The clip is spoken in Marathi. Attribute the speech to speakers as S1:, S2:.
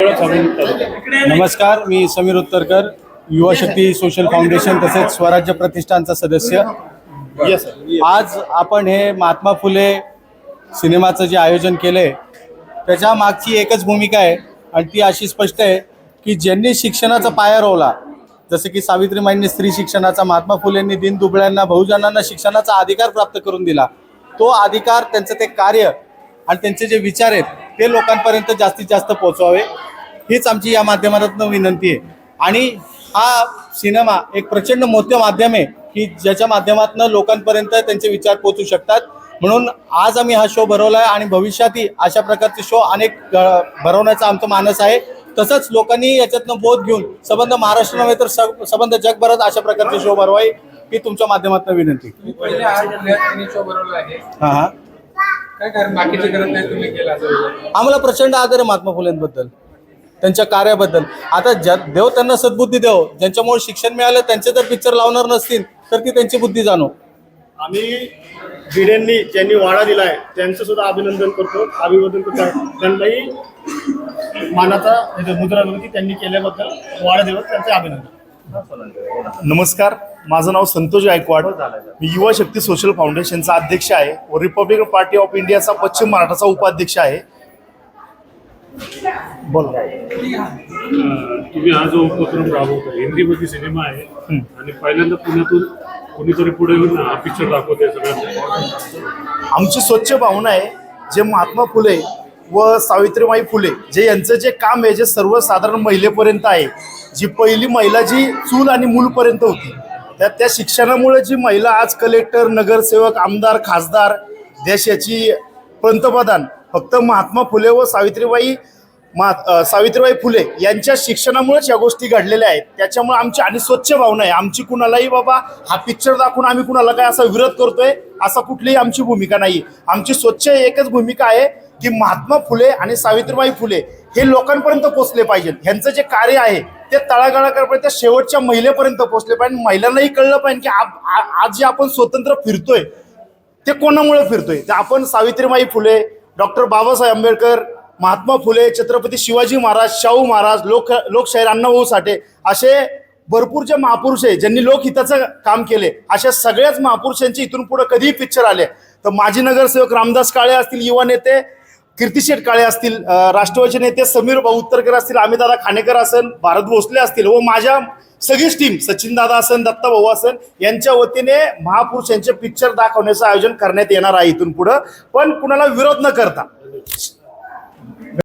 S1: नमस्कार मी समीर उत्तरकर युवा शक्ती सोशल फाउंडेशन तसेच स्वराज्य प्रतिष्ठानचा सदस्य. आज आपण हे महात्मा फुले सिनेमाचं जे आयोजन केलंय त्याच्या मागची एकच भूमिका आहे आणि ती अशी स्पष्ट आहे की ज्यांनी शिक्षणाचा पाया रोवला जसं की सावित्रीमाईंनी स्त्री शिक्षणाचा महात्मा फुलेंनी दिन दुबळ्यांना बहुजनांना शिक्षणाचा अधिकार प्राप्त करून दिला. तो अधिकार त्यांचं ते कार्य आणि त्यांचे जे विचार आहेत ते लोकांपर्यंत जास्तीत जास्त पोहोचवावे. हीच आमची या माध्यमातून विनंती आहे. आणि हा सिनेमा एक प्रचंड मोठं माध्यम आहे की ज्याच्या माध्यमातून लोकांपर्यंत त्यांचे विचार पोहोचू शकतात. म्हणून आज आम्ही हा शो भरवला आहे आणि भविष्यातही अशा प्रकारचे शो अनेक भरवण्याचा आमचं मानस आहे. तसंच लोकांनी याच्यातनं बोध घेऊन संबंध महाराष्ट्र नव्हे तर संबंध जगभरात अशा प्रकारचे शो भरवाय ही तुमच्या माध्यमातून विनंती. हां हां. आम्हाला प्रचंड आदर आहे महात्मा फुलेंबद्दल. त्यांच्या कार्याबद्दल. आता ज्या देव त्यांना सद्बुद्धी देव. ज्यांच्यामुळे शिक्षण मिळालं त्यांचे जर पिक्चर लावणार नसतील तर ती त्यांची बुद्धी जाणो.
S2: आम्ही भिडेंनी ज्यांनी वाडा दिलाय त्यांचं सुद्धा अभिनंदन करतो अभिवादन करतो. त्यांनाही मानाचा हे मुद्रावरती त्यांनी केल्याबद्दल वाडा दिवस त्यांचे अभिनंदन.
S3: नमस्कार. माझं नाव संतोष गायकवाड. मी युवा शक्ती सोशल फाउंडेशनचा अध्यक्ष आहे. व रिपब्लिकन पार्टी ऑफ इंडियाचा पश्चिम महाराष्ट्राचा उपाध्यक्ष आहे. बोला.
S4: तुम्ही हा जो उपक्रम राबवता हिंदीमध्ये सिनेमा आहे. आणि पहिल्यांदा पुण्यातून कोणीतरी पुढे येऊन हा पिक्चर दाखवते सगळ्यांना.
S3: आमची स्वच्छ भावना आहे जे महात्मा फुले व सावित्रीबाई फुले जे यांचं जे काम आहे जे सर्वसाधारण महिलेपर्यंत आहे जी पहिली महिला जी चूल आणि मूलपर्यंत होती त्या त्या शिक्षणामुळे जी महिला आज कलेक्टर नगरसेवक आमदार खासदार देशाची पंतप्रधान फक्त महात्मा फुले व सावित्रीबाई मा सावित्रीबाई फुले यांच्या शिक्षणामुळेच या गोष्टी घडलेल्या आहेत. त्याच्यामुळे आमची आणि स्वच्छ भावना आहे. आमची कुणालाही बाबा हा पिक्चर दाखवून आम्ही कुणाला काय असा विरोध करतोय असा कुठलीही आमची भूमिका नाही. आमची स्वच्छ एकच भूमिका आहे की महात्मा फुले आणि सावित्रीबाई फुले हे लोकांपर्यंत पोचले पाहिजे ह्यांचं जे कार्य आहे ते तळागाळापर्यंत शेवटच्या महिलेपर्यंत पोहोचले पाहिजे महिलांनाही कळलं पाहिजे की आज जे आपण स्वतंत्र फिरतोय ते कोणामुळे फिरतोय? ते आपण सावित्रीबाई फुले डॉक्टर बाबासाहेब आंबेडकर महात्मा फुले छत्रपती शिवाजी महाराज शाहू महाराज लोक लोकशाहीर अण्णाभाऊ साठे असे भरपूर जे महापुरुष आहे ज्यांनी लोकहिताचं काम केले अशा सगळ्याच महापुरुषांचे इथून पुढे कधीही पिक्चर आले. तर माजी नगरसेवक रामदास काळे असतील युवा नेते कीर्तिशेठ काळे असतील राष्ट्रवादीचे नेते समीर भाऊ उत्तरकर असतील अमितदादा खानेकर असेल भारत भोसले असतील व माझ्या सगळीच टीम सचिनदादा असन दत्ता भाऊ असन यांच्या वतीने महापुरुष यांचे पिक्चर दाखवण्याचं आयोजन करण्यात येणार आहे इथून पुढं. पण कुणाला विरोध न करता.